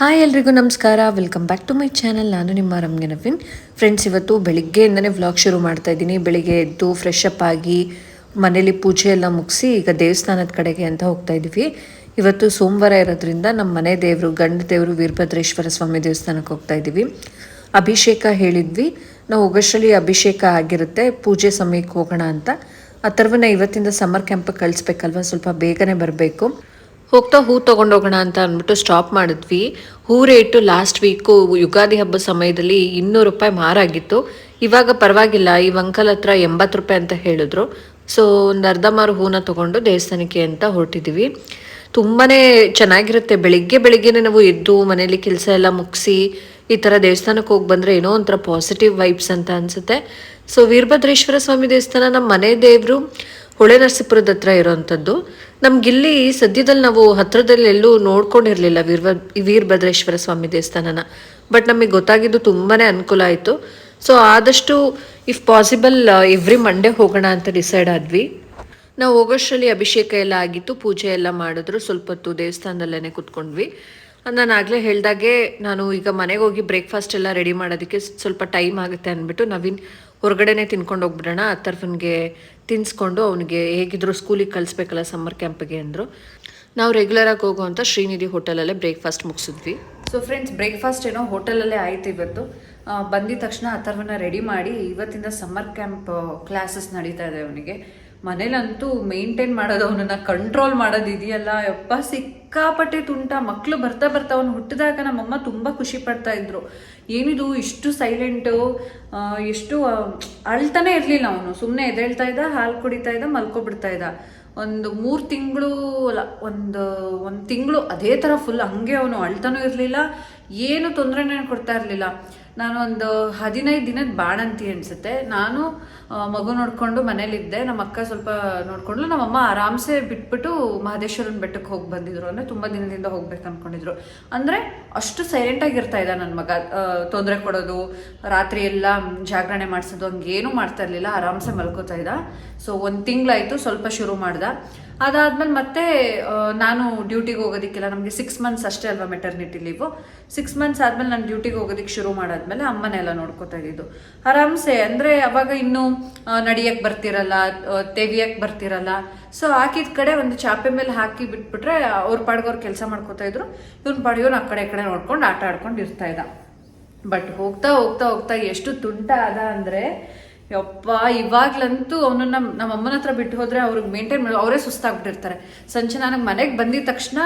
Hi ಎಲ್ರಿಗೂ ನಮಸ್ಕಾರ. Welcome back to my channel ನಾನು ನಿಮ್ಮ ರಮ್ಯ ನವೀನ್. ಫ್ರೆಂಡ್ಸ್ ಇವತ್ತು ಬೆಳಿಗ್ಗೆಯಿಂದನೇ ವ್ಲಾಗ್ ಶುರು ಮಾಡ್ತಾ ಇದ್ದೀನಿ. ಬೆಳಿಗ್ಗೆ ಎದ್ದು ಫ್ರೆಶ್ ಅಪ್ ಆಗಿ ಮನೇಲಿ ಪೂಜೆ ಎಲ್ಲ ಮುಗಿಸಿ ಈಗ ದೇವಸ್ಥಾನದ ಕಡೆಗೆ ಅಂತ ಹೋಗ್ತಾ ಇದ್ವಿ ಇವತ್ತು ಸೋಮವಾರ ಇರೋದ್ರಿಂದ ನಮ್ಮ ಮನೆ ದೇವರು, ಗಂಡ ದೇವರು ವೀರಭದ್ರೇಶ್ವರ ಸ್ವಾಮಿ ದೇವಸ್ಥಾನಕ್ಕೆ ಹೋಗ್ತಾ ಇದ್ದೀವಿ. ಅಭಿಷೇಕ ಹೇಳಿದ್ವಿ. ನಾವು ಹೋಗೋಷ್ಟರಲ್ಲಿ ಅಭಿಷೇಕ ಆಗಿರುತ್ತೆ. ಪೂಜೆ ಸಮಯಕ್ಕೆ ಹೋಗೋಣ ಅಂತ. ಆ ಥರವನ್ನ ಇವತ್ತಿಂದ ಸಮ್ಮರ್ ಕ್ಯಾಂಪಿಗೆ ಕಳಿಸ್ಬೇಕಲ್ವ? ಸ್ವಲ್ಪ ಬೇಗನೆ ಬರಬೇಕು. ಹೋಗ್ತಾ ಹೂ ತಗೊಂಡೋಗೋಣ ಅಂತ ಅಂದ್ಬಿಟ್ಟು ಸ್ಟಾಪ್ ಮಾಡಿದ್ವಿ. ಹೂ ರೇಟು ಲಾಸ್ಟ್ ವೀಕು ಯುಗಾದಿ ಹಬ್ಬ ಸಮಯದಲ್ಲಿ ಇನ್ನೂರು ರೂಪಾಯಿ ಮಾರಾಗಿತ್ತು. ಇವಾಗ ಪರವಾಗಿಲ್ಲ, ಈ ಅಂಕಲ್ ಹತ್ರ ಎಂಬತ್ತು ರೂಪಾಯಿ ಅಂತ ಹೇಳಿದ್ರು. ಸೊ ಒಂದು ಅರ್ಧ ಮಾರು ಹೂನ ತಗೊಂಡು ದೇವಸ್ಥಾನಕ್ಕೆ ಅಂತ ಹೊರಟಿದ್ದೀವಿ ತುಂಬಾ ಚೆನ್ನಾಗಿರುತ್ತೆ. ಬೆಳಿಗ್ಗೆ ಬೆಳಿಗ್ಗೆನೆ ನಾವು ಎದ್ದು ಮನೇಲಿ ಕೆಲಸ ಎಲ್ಲ ಮುಗಿಸಿ ಈ ಥರ ದೇವಸ್ಥಾನಕ್ಕೆ ಹೋಗಿ ಬಂದರೆ ಏನೋ ಒಂಥರ ಪಾಸಿಟಿವ್ ವೈಬ್ಸ್ ಅಂತ ಅನಿಸುತ್ತೆ. ಸೊ ವೀರಭದ್ರೇಶ್ವರ ಸ್ವಾಮಿ ದೇವಸ್ಥಾನ ನಮ್ಮ ಮನೆ ದೇವರು ಹೊಳೆ ನರಸೀಪುರದ ಹತ್ರ ಇರೋವಂಥದ್ದು ನಮಗಿಲ್ಲಿ ಸದ್ಯದಲ್ಲಿ ನಾವು ಹತ್ರದಲ್ಲಿ ಎಲ್ಲೂ ನೋಡ್ಕೊಂಡಿರಲಿಲ್ಲ ವೀರಭ ವೀರಭದ್ರೇಶ್ವರ ಸ್ವಾಮಿ ದೇವಸ್ಥಾನನ. ಬಟ್ ನಮಗೆ ಗೊತ್ತಾಗಿದ್ದು ತುಂಬಾ ಅನುಕೂಲ ಆಯಿತು. ಸೊ ಆದಷ್ಟು ಇಫ್ ಪಾಸಿಬಲ್ ಎವ್ರಿ ಮಂಡೇ ಹೋಗೋಣ ಅಂತ ಡಿಸೈಡ್ ಆದ್ವಿ. ನಾವು ಹೋಗೋಷ್ಟರಲ್ಲಿ ಅಭಿಷೇಕ ಎಲ್ಲ ಆಗಿತ್ತು, ಪೂಜೆ ಎಲ್ಲ ಮಾಡಿದ್ರು, ಸ್ವಲ್ಪ ಹೊತ್ತು ದೇವಸ್ಥಾನದಲ್ಲೇ ಕುತ್ಕೊಂಡ್ವಿ. ನಾನು ಆಗಲೇ ಹೇಳಿದಾಗೆ ನಾನು ಈಗ ಮನೆಗೆ ಹೋಗಿ ಬ್ರೇಕ್ಫಾಸ್ಟ್ ಎಲ್ಲ ರೆಡಿ ಮಾಡೋದಕ್ಕೆ ಸ್ವಲ್ಪ ಟೈಮ್ ಆಗುತ್ತೆ ಅಂದ್ಬಿಟ್ಟು ನವೀನ್ ಹೊರಗಡೆನೆ ತಿನ್ಕೊಂಡು ಹೋಗ್ಬಿಡೋಣ ಅಥರ್ವನ್ಗೆ ತಿನ್ಸ್ಕೊಂಡು ಅವನಿಗೆ ಹೇಗಿದ್ರು ಸ್ಕೂಲಿಗೆ ಕಳಿಸ್ಬೇಕಲ್ಲ ಸಮ್ಮರ್ ಕ್ಯಾಂಪಿಗೆ ಅಂದರು. ನಾವು ರೆಗ್ಯುಲರಾಗಿ ಹೋಗುವಂಥ ಶ್ರೀನಿಧಿ ಹೋಟೆಲಲ್ಲೇ ಬ್ರೇಕ್ಫಾಸ್ಟ್ ಮುಗಿಸಿದ್ವಿ. ಸೊ ಫ್ರೆಂಡ್ಸ್ ಬ್ರೇಕ್ಫಾಸ್ಟ್ ಏನೋ ಹೋಟೆಲಲ್ಲೇ ಆಯ್ತು ಇವತ್ತು. ಬಂದಿದ ತಕ್ಷಣ ಅಥರ್ವನ ರೆಡಿ ಮಾಡಿ ಇವತ್ತಿಂದ ಸಮ್ಮರ್ ಕ್ಯಾಂಪ್ ಕ್ಲಾಸಸ್ ನಡೀತಾ ಇದೆ ಅವನಿಗೆ. ಮನೇಲಂತೂ ಮೇಂಟೈನ್ ಮಾಡೋದು ಅವನನ್ನು ಕಂಟ್ರೋಲ್ ಮಾಡೋದು ಇದೆಯಲ್ಲ, ಯಪ್ಪ ಸಿಕ್ಕಾಪಟ್ಟೆ ತುಂಟ. ಮಕ್ಕಳು ಬರ್ತಾ ಬರ್ತಾ ಅವನು ಹುಟ್ಟಿದಾಗ ನಮ್ಮಮ್ಮ ತುಂಬ ಖುಷಿ ಪಡ್ತಾ ಇದ್ರು. ಏನಿದು, ಇಷ್ಟು ಸೈಲೆಂಟು ಎಷ್ಟು ಅಳ್ತಾನೆ ಇರಲಿಲ್ಲ ಅವನು. ಸುಮ್ಮನೆ ಎದ್ದೇಳ್ತಾ ಇದ್ದ, ಹಾಲು ಕುಡಿತಾ ಇದ್ದ, ಮಲ್ಕೊಬಿಡ್ತಾ ಇದ್ದ. ಒಂದು ಮೂರು ತಿಂಗಳು ಅಲ್ಲ, ಒಂದು ಒಂದು ತಿಂಗಳು ಅದೇ ಥರ ಫುಲ್ ಹಂಗೆ ಅವನು ಅಳ್ತಾನೂ ಇರಲಿಲ್ಲ. ಏನು ತೊಂದರೆನೇ ಕೊಡ್ತಾ ಇರಲಿಲ್ಲ. ನಾನು ಒಂದು ಹದಿನೈದು ದಿನದ ಬಾಣಂತಿ ಅನಿಸುತ್ತೆ. ನಾನು ಮಗು ನೋಡಿಕೊಂಡು ಮನೇಲಿದ್ದೆ. ನಮ್ಮ ಅಕ್ಕ ಸ್ವಲ್ಪ ನೋಡ್ಕೊಂಡು ನಮ್ಮಮ್ಮ ಆರಾಮ್ಸೆ ಬಿಟ್ಬಿಟ್ಟು ಮಹದೇಶ್ವರನ ಬೆಟ್ಟಕ್ಕೆ ಹೋಗಿ ಬಂದಿದ್ರು. ಅಂದರೆ ತುಂಬ ದಿನದಿಂದ ಹೋಗ್ಬೇಕು ಅನ್ಕೊಂಡಿದ್ರು. ಅಂದರೆ ಅಷ್ಟು ಸೈಲೆಂಟಾಗಿ ಇರ್ತಾ ಇದ್ದ ನನ್ನ ಮಗ. ತೊಂದರೆ ಕೊಡೋದು, ರಾತ್ರಿ ಎಲ್ಲ ಜಾಗರಣೆ ಮಾಡಿಸೋದು, ಹಂಗೇನು ಮಾಡ್ತಾ ಇರಲಿಲ್ಲ. ಆರಾಮ್ಸೆ ಮಲ್ಕೋತಾ ಇದ್ದ. ಸೊ ಒಂದು ತಿಂಗಳಾಯಿತು, ಸ್ವಲ್ಪ ಶುರು ಮಾಡ್ದ. ಅದಾದ್ಮೇಲೆ ಮತ್ತೆ ನಾನು ಡ್ಯೂಟಿಗೆ ಹೋಗೋದಿಕ್ಕೆಲ್ಲ ನಮಗೆ ಸಿಕ್ಸ್ ಮಂತ್ಸ್ ಅಷ್ಟೇ ಅಲ್ವಾ ಮೆಟರ್ನಿಟಿ ಲೀವು ಸಿಕ್ಸ್ ಮಂತ್ಸ್ ಆದ್ಮೇಲೆ ನಾನು ಡ್ಯೂಟಿಗೆ ಹೋಗೋದಿಕ್ಕೆ ಶುರು ಮಾಡಾದ್ಮೇಲೆ ಅಮ್ಮನೆಲ್ಲ ನೋಡ್ಕೋತಾ ಇದ್ದಿದ್ದು. ಆರಾಮ್ಸೆ, ಅಂದ್ರೆ ಅವಾಗ ಇನ್ನೂ ನಡಿಯಕ್ಕೆ ಬರ್ತಿರಲ್ಲ ತೆವಿಯಕ್ಕೆ ಬರ್ತಿರಲ್ಲ. ಸೊ ಹಾಕಿದ ಕಡೆ ಒಂದು ಚಾಪೆ ಮೇಲೆ ಹಾಕಿ ಬಿಟ್ಬಿಟ್ರೆ, ಅವ್ರ ಪಾಡ್ಗೋರ್ ಅವ್ರು ಕೆಲಸ ಮಾಡ್ಕೋತಾ ಇದ್ರು. ಇವ್ನ ಪಾಡಿಗೆ ಆ ಕಡೆ ಕಡೆ ನೋಡ್ಕೊಂಡು ಆಟ ಆಡ್ಕೊಂಡು ಇರ್ತಾ ಇದ್ದ. ಬಟ್ ಹೋಗ್ತಾ ಹೋಗ್ತಾ ಹೋಗ್ತಾ ಎಷ್ಟು ತುಂಟ ಅದ ಅಂದ್ರೆ, ಯಪ್ಪ, ಇವಾಗ್ಲಂತೂ ಅವನನ್ನ ನಮ್ಮ ಅಮ್ಮನ ಹತ್ರ ಬಿಟ್ಟು ಹೋದ್ರೆ ಅವ್ರಿಗೆ ಮೇಂಟೈನ್ ಮಾಡಿ, ಅವರೇ ಸುಸ್ತಾಗ್ಬಿಟ್ಟಿರ್ತಾರೆ. ಸಂಜೆ ನನಗೆ ಮನೆಗೆ ಬಂದಿದ ತಕ್ಷಣ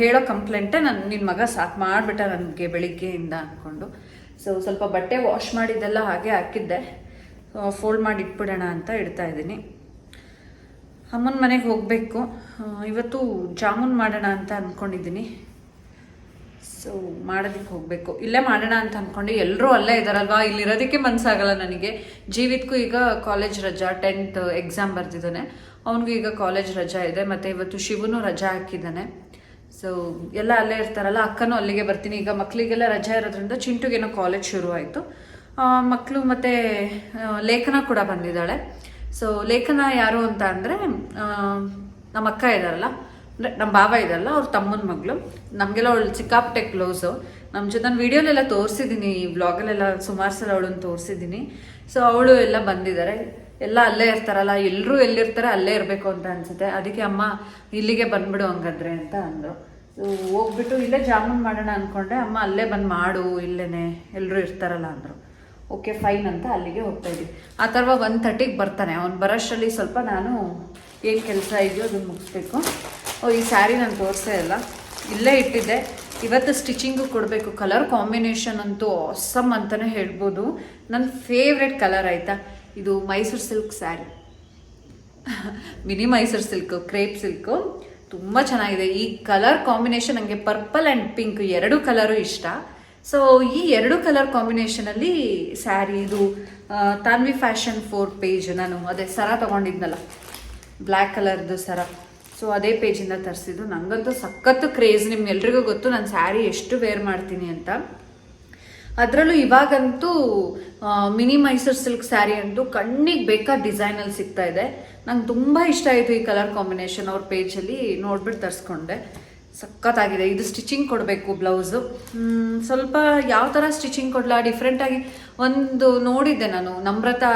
ಹೇಳೋ ಕಂಪ್ಲೇಂಟೇ ನಾನು ನಿನ್ನ ಮಗ ಸಾಕು ಮಾಡಿಬಿಟ್ಟ ನನಗೆ ಬೆಳಿಗ್ಗೆಯಿಂದ ಅಂದ್ಕೊಂಡು ಸೊ ಸ್ವಲ್ಪ ಬಟ್ಟೆ ವಾಶ್ ಮಾಡಿದ್ದೆಲ್ಲ ಹಾಗೆ ಹಾಕಿದ್ದೆ. ಫೋಲ್ಡ್ ಮಾಡಿ ಇಟ್ಬಿಡೋಣ ಅಂತ ಇಡ್ತಾ ಇದ್ದೀನಿ. ಅಮ್ಮನ ಮನೆಗೆ ಹೋಗಬೇಕು. ಇವತ್ತು ಜಾಮೂನ್ ಮಾಡೋಣ ಅಂತ ಅಂದ್ಕೊಂಡಿದ್ದೀನಿ ಸೊ ಮಾಡೋದಕ್ಕೆ ಹೋಗಬೇಕು. ಇಲ್ಲೇ ಮಾಡೋಣ ಅಂತ ಅಂದ್ಕೊಂಡು ಎಲ್ಲರೂ ಅಲ್ಲೇ ಇದ್ದಾರಲ್ವಾ ಇಲ್ಲಿರೋದಕ್ಕೆ ಮನಸ್ಸಾಗಲ್ಲ ನನಗೆ. ಜೀವಿತ್ಗೂ ಈಗ ಕಾಲೇಜ್ ರಜಾ ಟೆಂತ್ ಎಕ್ಸಾಮ್ ಬರ್ತಿದ್ದಾನೆ ಅವನಿಗೂ ಈಗ ಕಾಲೇಜ್ ರಜಾ ಇದೆ. ಮತ್ತು ಇವತ್ತು ಶಿವನು ರಜಾ ಹಾಕಿದ್ದಾನೆ. ಸೊ ಎಲ್ಲ ಅಲ್ಲೇ ಇರ್ತಾರಲ್ಲ, ಅಕ್ಕನೂ ಅಲ್ಲಿಗೆ ಬರ್ತೀನಿ. ಈಗ ಮಕ್ಕಳಿಗೆಲ್ಲ ರಜಾ ಇರೋದ್ರಿಂದ ಚಿಂಟುಗೇನೋ ಕಾಲೇಜ್ ಶುರು ಆಯಿತು. ಮಕ್ಕಳು ಮತ್ತು ಲೇಖನ ಕೂಡ ಬಂದಿದ್ದಾಳೆ. ಸೊ ಲೇಖನ ಯಾರು ಅಂತ ಅಂದರೆ ನಮ್ಮ ಅಕ್ಕ ಇದ್ದಾರಲ್ಲ. ಅಂದರೆ ನಮ್ಮ ಬಾಬಾ ಇದ್ದಾರಲ್ಲ, ಅವ್ರ ತಮ್ಮನ ಮಗಳು. ನಮಗೆಲ್ಲ ಅವಳು ಸಿಕ್ಕಾಪಟ್ಟೆ ಕ್ಲೋಸು ನಮ್ಮ ಜೊತೆ ನಾನು ವೀಡಿಯೋಲೆಲ್ಲ ತೋರಿಸಿದ್ದೀನಿ ಈ ವ್ಲಾಗಲ್ಲೆಲ್ಲ ಸುಮಾರು ಸಲ ಅವಳನ್ನು ತೋರಿಸಿದ್ದೀನಿ ಸೊ ಅವಳು ಎಲ್ಲ ಬಂದಿದ್ದಾರೆ. ಎಲ್ಲ ಅಲ್ಲೇ ಇರ್ತಾರಲ್ಲ ಎಲ್ಲರೂ ಎಲ್ಲಿರ್ತಾರೆ ಅಲ್ಲೇ ಇರಬೇಕು ಅಂತ ಅನ್ಸುತ್ತೆ. ಅದಕ್ಕೆ ಅಮ್ಮ, ಇಲ್ಲಿಗೆ ಬಂದ್ಬಿಡು ಹಂಗಾದ್ರೆ ಅಂತ ಅಂದರು. ಹೋಗ್ಬಿಟ್ಟು ಇಲ್ಲೇ ಜಾಮೂನ್ ಮಾಡೋಣ ಅಂದ್ಕೊಂಡೆ ಅಮ್ಮ ಅಲ್ಲೇ ಬಂದು ಮಾಡು, ಇಲ್ಲೇನೆ ಎಲ್ಲರೂ ಇರ್ತಾರಲ್ಲ ಅಂದರು. ಓಕೆ ಫೈನ್ ಅಂತ ಅಲ್ಲಿಗೆ ಹೋಗ್ತಾ ಇದ್ವಿ. ಆ ಥರ ಒನ್ ತರ್ಟಿಗೆ ಬರ್ತಾನೆ. ಅವ್ನು ಬರೋಷ್ಟರಲ್ಲಿ ಸ್ವಲ್ಪ ನಾನು ಏನು ಕೆಲಸ ಇದೆಯೋ ಅದನ್ನು ಮುಗಿಸ್ಬೇಕು. ಓ, ಈ ಸ್ಯಾರಿ ನಾನು ತೋರಿಸೇ ಇಲ್ಲ. ಇಲ್ಲೇ ಇಟ್ಟಿದ್ದೆ. ಇವತ್ತು ಸ್ಟಿಚಿಂಗು ಕೊಡಬೇಕು. ಕಲರ್ ಕಾಂಬಿನೇಷನ್ ಅಂತೂ ಆಸಮ್ ಅಂತಲೇ ಹೇಳ್ಬೋದು. ನನ್ನ ಫೇವ್ರೆಟ್ ಕಲರ್ ಆಯಿತಾ? ಇದು Mysore silk sari. Mini Mysore silk, crepe silk. ತುಂಬ ಚೆನ್ನಾಗಿದೆ. ಈ ಕಲರ್ ಕಾಂಬಿನೇಷನ್ ನನಗೆ ಪರ್ಪಲ್ ಆ್ಯಂಡ್ ಪಿಂಕ್ ಎರಡು ಕಲರು ಇಷ್ಟ. ಸೊ ಈ ಎರಡು ಕಲರ್ ಕಾಂಬಿನೇಷನಲ್ಲಿ ಸ್ಯಾರಿ ಇದು ತಾನ್ವಿ ಫ್ಯಾಷನ್ ಫೋರ್ ಪೇಜ್ ನಾನು ಅದೇ ಸರ ತೊಗೊಂಡಿದ್ನಲ್ಲ, ಬ್ಲ್ಯಾಕ್ ಕಲರ್ದು ಸರ. ಸೊ ಅದೇ ಪೇಜಿಂದ ತರಿಸಿದ್ದು. ನನಗಂತೂ ಸಖತ್ತು ಕ್ರೇಜ್ ನಿಮ್ಗೆಲ್ರಿಗೂ ಗೊತ್ತು. ನಾನು ಸ್ಯಾರಿ ಎಷ್ಟು ವೇರ್ ಮಾಡ್ತೀನಿ ಅಂತ. ಅದರಲ್ಲೂ ಇವಾಗಂತೂ ಮಿನಿ ಮೈಸೂರ್ ಸಿಲ್ಕ್ ಸ್ಯಾರಿ ಅಂತೂ ಕಣ್ಣಿಗೆ ಬೇಕಾದ ಡಿಸೈನಲ್ಲಿ ಸಿಗ್ತಾ ಇದೆ. ನಂಗೆ ತುಂಬ ಇಷ್ಟ ಆಯಿತು ಈ ಕಲರ್ ಕಾಂಬಿನೇಷನ್ ಅವ್ರ ಪೇಜಲ್ಲಿ ನೋಡ್ಬಿಟ್ಟು ತರಿಸ್ಕೊಂಡೆ. ಸಖತ್ತಾಗಿದೆ. ಇದು ಸ್ಟಿಚಿಂಗ್ ಕೊಡಬೇಕು ಬ್ಲೌಸು. ಸ್ವಲ್ಪ ಯಾವ ಥರ ಸ್ಟಿಚಿಂಗ್ ಕೊಡಲ? ಡಿಫ್ರೆಂಟಾಗಿ ಒಂದು ನೋಡಿದ್ದೆ ನಾನು, ನಮ್ರತಾ,